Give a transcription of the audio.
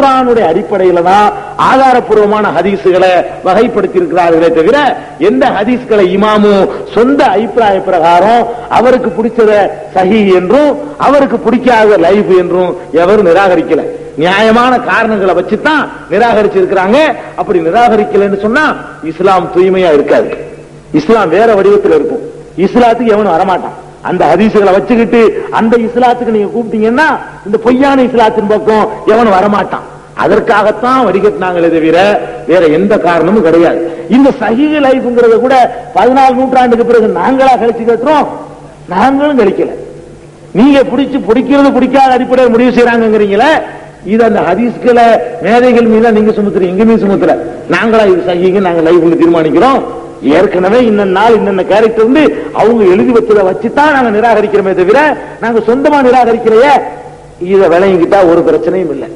குரானுடைய அடிப்படையில தான் ஆதாரப்பூர்வமான ஹதீஸுகளை வகைப்படுத்தி இருக்கிறார்களே தவிர எந்த ஹதீஸ்களை இமாமு சொந்த அபிப்பிராய பிரகாரம் அவருக்கு பிடிச்சத சஹி என்றும் அவருக்கு பிடிக்காத லைஃப் என்றும் எவரும் நிராகரிக்கல. நியாயமான காரணங்களை வச்சுதான் நிராகரிச்சிருக்கிறாங்க. அப்படி நிராகரிக்கலன்னு சொன்னா இஸ்லாம் தூய்மையா இருக்காது. இஸ்லாம் வேற வடிவத்தில் இருக்கும். இஸ்லாத்துக்கு எவனும் வரமாட்டான். அந்த ஹதீசுகளை வச்சுக்கிட்டு அந்த இஸ்லாத்துக்கு நீங்க கூப்பிட்டீங்கன்னா இந்த பொய்யான இஸ்லாத்தின் பக்கம் எவனும் வரமாட்டான். அதற்காகத்தான் வடிகட்டினாங்களே தவிர வேற எந்த காரணமும் கிடையாது. இந்த சகிக லைஃப்ங்கிறத கூட பதினாலு நூற்றாண்டுக்கு பிறகு நாங்களா கழிச்சு கட்டுறோம் நாங்களும் கழிக்கல. நீங்க பிடிச்சு பிடிக்கிறது பிடிக்காத அடிப்படையில் முடிவு செய்யறாங்கிறீங்களே இது அந்த ஹதீஸ்களை மேதைகள் மீது நீங்க சுமத்துறீங்க எங்குமே சுமத்துற நாங்களா இது சகிங்க நாங்க லைஃப்ல தீர்மானிக்கிறோம். ஏற்கனவே இன்ன நாள் இன்னென்ன கேரக்டர் வந்து அவங்க எழுதி வச்சதை வச்சுதான் நாங்க நிராகரிக்கிறோமே தவிர நாங்க சொந்தமா நிராகரிக்கிறைய இதை விளங்கிக்கிட்டா ஒரு பிரச்சனையும் இல்லை.